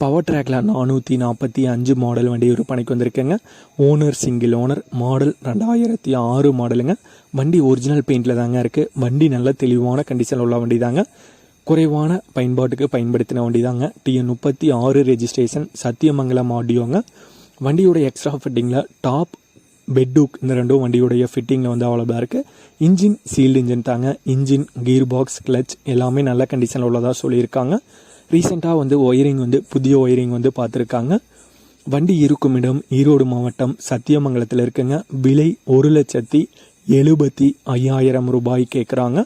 Power ட்ராக்ல நானூற்றி நாற்பத்தி அஞ்சு மாடல் வண்டி விற்பனைக்கு வந்திருக்கேங்க. ஓனர் சிங்கிள் ஓனர் மாடல் ரெண்டாயிரத்தி ஆறு மாடலுங்க வண்டி ஒரிஜினல் பெயிண்டில் தாங்க இருக்குது வண்டி நல்ல தெளிவான கண்டிஷனில் உள்ள வண்டி தாங்க குறைவான பயன்பாட்டுக்கு பயன்படுத்தின வண்டி தாங்க டிஎன் முப்பத்தி ஆறு ரெஜிஸ்ட்ரேஷன் சத்தியமங்கலம் ஆடியோங்க வண்டியோட எக்ஸ்ட்ரா ஃபிட்டிங்கில் டாப் பெட்டூக் இந்த ரெண்டும் வண்டியுடைய ஃபிட்டிங்கில் வந்து அவைலபிளாக இருக்குது இன்ஜின் சீல்டு இன்ஜின் தாங்க. இன்ஜின் கீர் பாக்ஸ் கிளச் எல்லாமே நல்ல கண்டிஷனில் உள்ளதாக சொல்லியிருக்காங்க. ரீசெண்டாக வந்து ஒயரிங் வந்து புதிய ஒயரிங் வந்து பார்த்துருக்காங்க. வண்டி இருக்கும் இடம் ஈரோடு மாவட்டம் சத்தியமங்கலத்தில் இருக்குங்க. விலை ஒரு லட்சத்தி எழுபத்தி ஐயாயிரம் ரூபாய் கேட்குறாங்க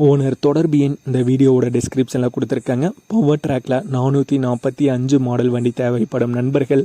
ஓனர் தொடர்பு எண் இந்த வீடியோவோட டிஸ்கிரிப்ஷனில் கொடுத்துருக்காங்க. பவர் ட்ராக்ல நானூற்றி நாற்பத்தி அஞ்சு மாடல் வண்டி தேவைப்படும் நண்பர்கள்.